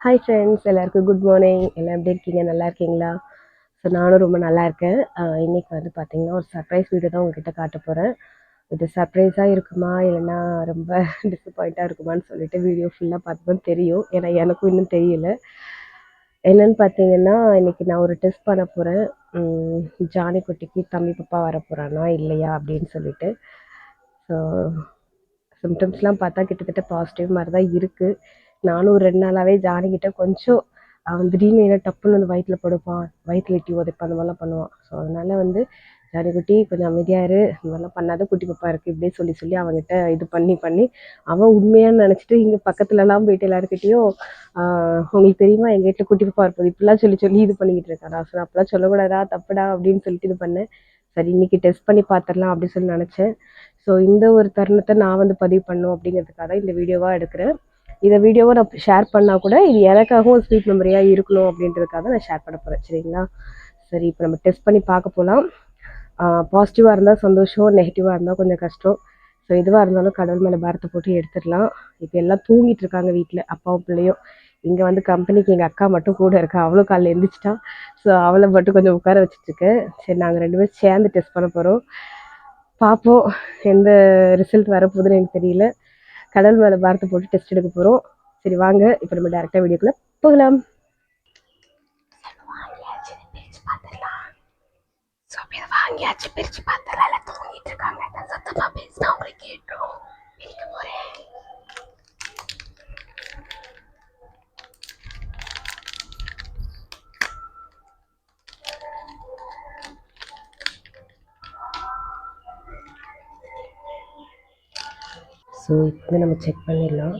Hi friends எல்லாருக்கும் good morning எல்லாம் எப்படி இருக்கீங்க? நல்லா இருக்கீங்களா? ஸோ நானும் ரொம்ப நல்லா இருக்கேன். இன்றைக்கி இன்னைக்கு வந்து பார்த்தீங்கன்னா ஒரு சர்ப்ரைஸ் வீடியோ தான் உங்ககிட்ட காட்ட போகிறேன் இது சர்ப்ரைஸாக இருக்குமா? இல்லைன்னா ரொம்ப டிசப்பாயிண்ட்டாக இருக்குமான்னு சொல்லிட்டு வீடியோ ஃபுல்லாக பார்த்து தான் தெரியும். ஏன்னா எனக்கும் இன்னும் தெரியல. என்னன்னு பார்த்தீங்கன்னா இன்றைக்கி நான் ஒரு டெஸ்ட் பண்ண போகிறேன் ஜானி குட்டிக்கு தம்பி பாப்பா வர போகிறானா இல்லையா? அப்படின்னு சொல்லிட்டு. ஸோ சிம்டம்ஸ்லாம் பார்த்தா கிட்டத்தட்ட பாசிட்டிவ் மாதிரி தான் இருக்குது நானும் ஒரு ரெண்டு நாளாகவே ஜானிக்கிட்ட கொஞ்சம் அவன் திடீர்னு ஏன்னா டப்புன்னு வந்து வயிற்றில் படுப்பான். வயிற்றில் எட்டி உதைப்பான். அந்த மாதிரிலாம் பண்ணுவான். ஸோ அதனால் வந்து ஜானிக்குட்டி கொஞ்சம் அமைதியாக இந்த மாதிரிலாம் பண்ணாத குட்டி பாப்பா இருக்குது இப்படியே சொல்லி சொல்லி அவன்கிட்ட இது பண்ணி பண்ணி அவன் உண்மையாக நினச்சிட்டு இங்கே பக்கத்துலலாம் போயிட்டு எல்லாருக்கிட்டேயும் உங்களுக்கு தெரியுமா? எங்கள் வீட்டில் குட்டி பாப்பா இருப்பது. இப்படிலாம் சொல்லி சொல்லி இது பண்ணிக்கிட்டு இருக்காரா ஸோ அப்பெல்லாம் சொல்லக்கூடாதா? தப்புடா? அப்படின்னு சொல்லிட்டு இது பண்ணேன். சரி இன்னைக்கு டெஸ்ட் பண்ணி பார்த்துடலாம் அப்படின்னு சொல்லி நினச்சேன். ஸோ இந்த ஒரு தருணத்தை நான் வந்து பதிவு பண்ணும் அப்படிங்கிறதுக்காக தான் இந்த வீடியோவாக எடுக்கிறேன். இதை வீடியோவை நான் ஷேர் பண்ணால் கூட இது எனக்காகவும் ஒரு ஸ்வீட் மெமரியாக இருக்கணும் அப்படின்றதுக்காக நான் ஷேர் பண்ண போகிறேன் சரிங்களா? சரி இப்போ நம்ம டெஸ்ட் பண்ணி பார்க்க போகலாம் பாசிட்டிவாக இருந்தால் சந்தோஷம் நெகட்டிவாக இருந்தால் கொஞ்சம் கஷ்டம். ஸோ எதுவாக இருந்தாலும் கடவுள் மேலே பாரத்தை போட்டு எடுத்துடலாம். இப்போ எல்லாம் தூங்கிட்டு இருக்காங்க வீட்டில் அப்பாவும் பிள்ளையும். இங்கே வந்து கம்பெனிக்கு எங்கள் அக்கா மட்டும் கூட இருக்கா? அவளும் காலையில் எழுந்திரிச்சிட்டா ஸோ அவளை மட்டும் கொஞ்சம் உட்கார வச்சுட்ருக்கேன் சரி நாங்கள் ரெண்டு பேரும் சேர்ந்து டெஸ்ட் பண்ண போகிறோம் பார்ப்போம் எந்த ரிசல்ட் வரப்போகுதுன்னு எனக்கு தெரியல. கடல் மேலே பாரத்தை போட்டு டெஸ்ட் எடுக்க போகிறோம் சரி வாங்க. இப்போ நம்ம டேரெக்டாக வீடியோக்குள்ளே போகலாம். வாங்கியாச்சு பிரிச்சு பார்த்தலாம் எல்லாம் தூங்கிட்டு இருக்காங்க. சத்தமா பேசினா உங்களுக்கு கேட்டோம் பிரிக்க போறேன். ஸோ இப்போ நம்ம செக் பண்ணிடலாம்.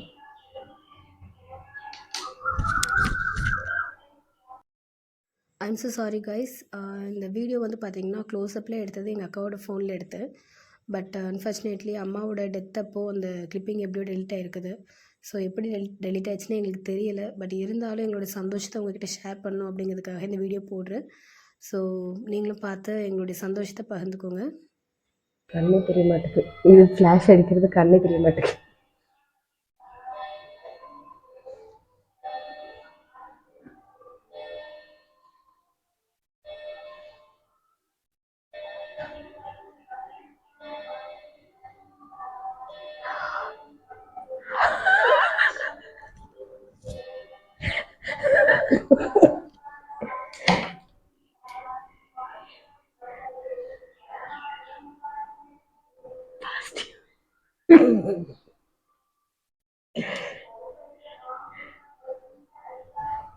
ஐம் ஸோ சாரி கைஸ் இந்த வீடியோ வந்து பார்த்தீங்கன்னா க்ளோஸ்அப்பில் எடுத்தது எங்கள் அக்காவோட ஃபோனில் எடுத்தேன். பட் அன்ஃபார்ச்சுனேட்லி அம்மாவோட டெத் அப்போது அந்த கிளிப்பிங் எப்படியோ டெலிட் ஆகிருக்குது ஸோ எப்படி டெலிட் டெலிட் ஆயிடுச்சுன்னு எங்களுக்கு தெரியல. பட் இருந்தாலும் எங்களோட சந்தோஷத்தை உங்ககிட்ட ஷேர் பண்ணணும் அப்படிங்கிறதுக்காக இந்த வீடியோ போடுறேன். ஸோ நீங்களும் பார்த்து எங்களுடைய சந்தோஷத்தை பகிர்ந்துக்கோங்க. கண்ணே தெரிய மாட்டேங்குது. இது ஃப்ளாஷ் அடிக்கிறது கண்ணே தெரிய மாட்டேங்குது.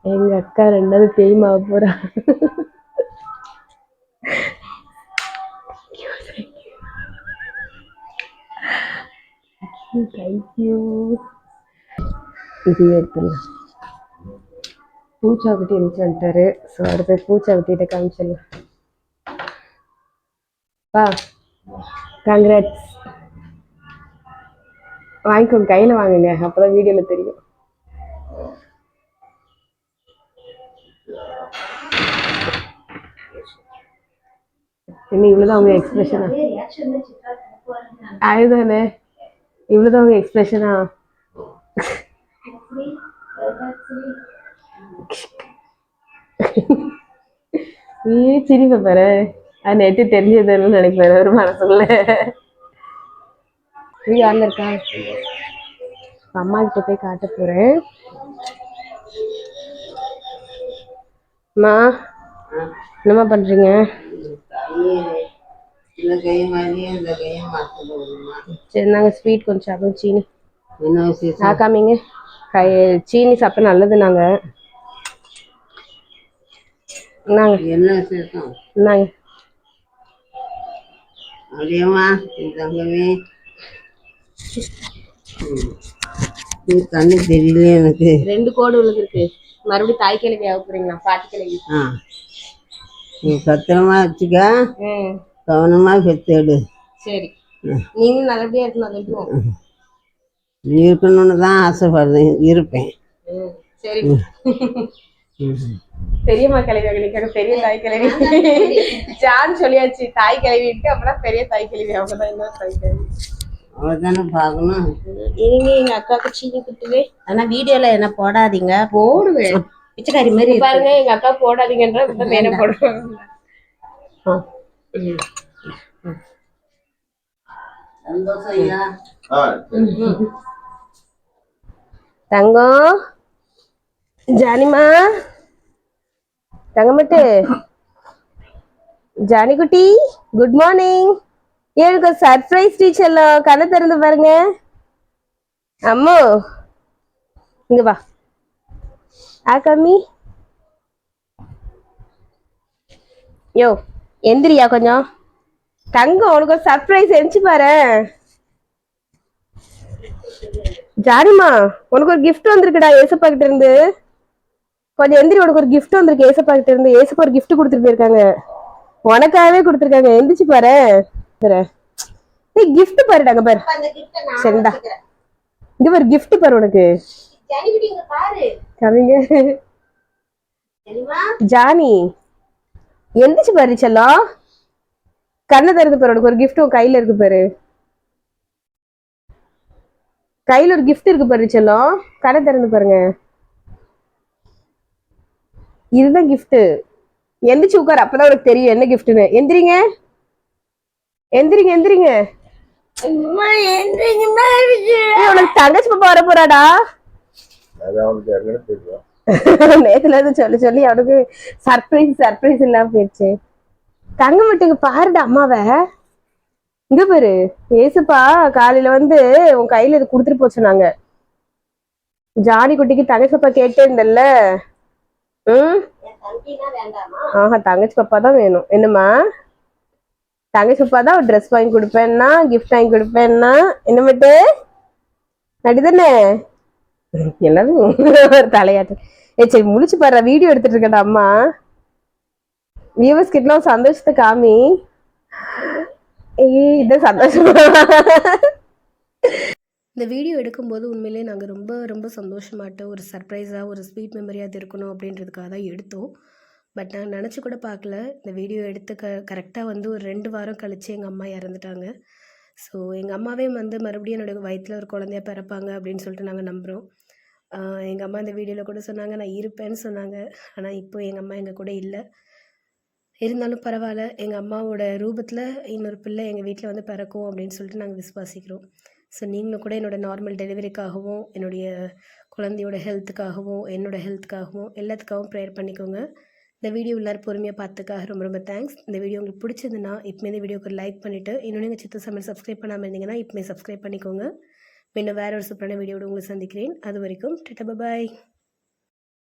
எங்க அக்கா ரெண்டாவது பேய் மாவ போறா. தேங்க்யூ இது எடுத்துடலாம். பூச்சாக்குட்டி இருந்துச்சு வந்துட்டாரு. ஸோ அடுத்து கிட்ட காமிச்சிடலாம். பா கங்க்ராட்ஸ் வாங்கிக்கோங்க. கையில் வாங்குங்க. அப்போதான் வீடியோவில் தெரியும். என்ன இவ்வளோதான் அவங்க எக்ஸ்பிரஷனா அதுதானே. இவ்வளோதான் அவங்க எக்ஸ்பிரஷனா நீ சிரிப்ப பாரு. அது நேற்று தெரிஞ்சதுன்னு நினைப்பாரு ஒரு மனசுக்குள்ள. நீ யாரில் இருக்கா? அம்மா கிட்ட போய் காட்ட போறேன். அம்மா என்னம்மா பண்றீங்க? சரி நாங்கள் ஸ்வீட் கொஞ்சம் சாப்பிடுவோம் சீனி. நான் காமிங்க கை சீனி சாப்பிட்டா நல்லது நாங்கள் இந்தாங்க என்ன விசேஷம்? இந்தாங்க அப்படியேம்மா தங்கமே. கண்ணு தெரியல எனக்கு. ரெண்டு கோடு உள்ளது இருக்கு மறுபடியும் தாய் கிழவி ஆக போறீங்களா? பாட்டி கிழவி. ஆ. நீ பத்திரமா வச்சுக்க. கவனமா பெத்தெடு சரி. நீங்களும் நல்லபடியா இருக்கணும் இருக்கணும்னு தான் ஆசைப்படுறேன். இருப்பேன். சரி. பெரியம்மா கிழவி அவங்களுக்காக பெரிய தாய் கிழவி ஜான் சொல்லியாச்சு தாய் கிழவி இருக்கு அப்புறம் பெரிய தாய் கிழவி அவங்க தான் இன்னொரு தாய் கிழவி அவள் தானே பார்க்கணும். இருங்க எங்க அக்காவுக்கு சீனி குத்துவே ஆனா வீடியோல என்ன போடாதீங்க. போடுவேன். பிச்சைக்காரி மாதிரி. பாருங்க எங்க அக்கா போடாதீங்கன்ற சந்தோஷம் ஐயா தங்கம் ஜானிமா? தங்கமட்டு? ஜானிக்குட்டி குட் மார்னிங் எனக்கு சர்ப்ரைஸ் டீச்சர்ல கண்ணை திறந்து பாருங்க. அம்மோ இங்க வா. ஆ கம்மி யோ எந்திரியா கொஞ்சம். தங்கம் உனக்கு ஒரு சர்ப்ரைஸ் எரிச்சு பாரு. ஜானிமா உனக்கு ஒரு gift வந்திருக்குடா ஏசப்பா கிட்ட இருந்து. கொஞ்சம் எந்திரி உனக்கு ஒரு gift வந்திருக்கு ஏசப்பா கிட்ட இருந்து. ஏசப்பா ஒரு gift கொடுத்துட்டு போயிருக்காங்க. உனக்காகவே கொடுத்துருக்காங்க. எந்திரிச்சு பாரு. பாரு. ஏய் gift பாருடா அங்க பாரு. சரிடா. இங்க பாரு gift பாரு உனக்கு. கவிங்க. ஜானி எந்திரிச்சு பாரு செல்லம் கண்ணை திறந்து பாரு உனக்கு ஒரு gift உன் கையில இருக்கு பாரு. கையில ஒரு gift இருக்கு பாரு செல்லம் கண்ணை திறந்து பாருங்க. இதுதான் gift. எந்திரிச்சு உட்காரு அப்பதான் உனக்கு தெரியும் என்ன giftன்னு எந்திரிங்க. எந்திரிங்க எந்திரிங்க. உனக்கு தங்கச்சி பாப்பா வர போறாடா நேத்துல இருந்து சொல்லி சொல்லி அவனுக்கு சர்ப்ரைஸ் சர்ப்ரைஸ் இல்லாம போயிடுச்சு. தங்க மட்டுக்கு பாருடா அம்மாவை. இங்க பாரு ஏசுப்பா காலையில வந்து உன் கையில இது கொடுத்துட்டு போச்சு நாங்க ஜானி குட்டிக்கு தங்கச்சி பாப்பா கேட்டே இருந்தல்ல ம்? ஆஹா தங்கச்சி பாப்பா தான் வேணும். என்னம்மா? தங்கச்சி பாப்பா தான் ட்ரெஸ் வாங்கி கொடுப்பேன்னா கிஃப்ட் வாங்கி கொடுப்பேன்னா என்ன மட்டு நடிதானே என்னது? ஒரு தலையாட்டு. ஏ சரி முடிச்சு பாரு வீடியோ எடுத்துட்டு இருக்கேன்டா அம்மா. வியூவர்ஸ் கிட்ட சந்தோஷத்தை காமி. ஏய் இது சந்தோஷம். இந்த வீடியோ எடுக்கும்போது உண்மையிலே நாங்கள் ரொம்ப ரொம்ப சந்தோஷமாட்டு ஒரு சர்ப்ரைஸாக ஒரு ஸ்வீட் மெமரியாக இருக்கணும் அப்படின்றதுக்காக தான் எடுத்தோம். பட் நான் நினச்சி கூட பார்க்கல. இந்த வீடியோ எடுத்து க கரெக்டாக வந்து ஒரு ரெண்டு வாரம் கழித்து எங்கள் அம்மா இறந்துட்டாங்க. ஸோ எங்கள் அம்மாவே வந்து மறுபடியும் என்னோட வயிற்றில் ஒரு குழந்தைய பிறப்பாங்க அப்படின்னு சொல்லிட்டு நாங்கள் நம்புகிறோம் எங்கள் அம்மா இந்த வீடியோவில் கூட சொன்னாங்க நான் இருப்பேன்னு சொன்னாங்க. ஆனால் இப்போ எங்கள் அம்மா எங்கள் கூட இல்லை. இருந்தாலும் பரவாயில்ல எங்கள் அம்மாவோட ரூபத்தில் இன்னொரு பிள்ளை எங்கள் வீட்டில் வந்து பிறக்கும் அப்படின்னு சொல்லிட்டு நாங்கள் விசுவாசிக்கிறோம். ஸோ நீங்களும் கூட என்னோட நார்மல் டெலிவரிக்காகவும் என்னுடைய குழந்தையோட ஹெல்த்துக்காகவும் என்னோடய ஹெல்த்துக்காகவும் எல்லாத்துக்காகவும் ப்ரேயர் பண்ணிக்கோங்க. இந்த வீடியோ எல்லாரும் பொறுமையாக பார்த்துக்காக ரொம்ப ரொம்ப தேங்க்ஸ் இந்த வீடியோ உங்களுக்கு பிடிச்சதுன்னா இப்போ இந்த வீடியோக்கு லைக் பண்ணிவிட்டு இன்னும் நீங்கள் சித்த சமையல் சப்ஸ்கிரைப் பண்ணாமல் இருந்தீங்கன்னா இப்போமே சப்ஸ்கிரைப் பண்ணிக்கோங்க. இன்னும் வேறு ஒரு சூப்பரான வீடியோட உங்களை சந்திக்கிறேன். அது வரைக்கும் டட்டா பாய்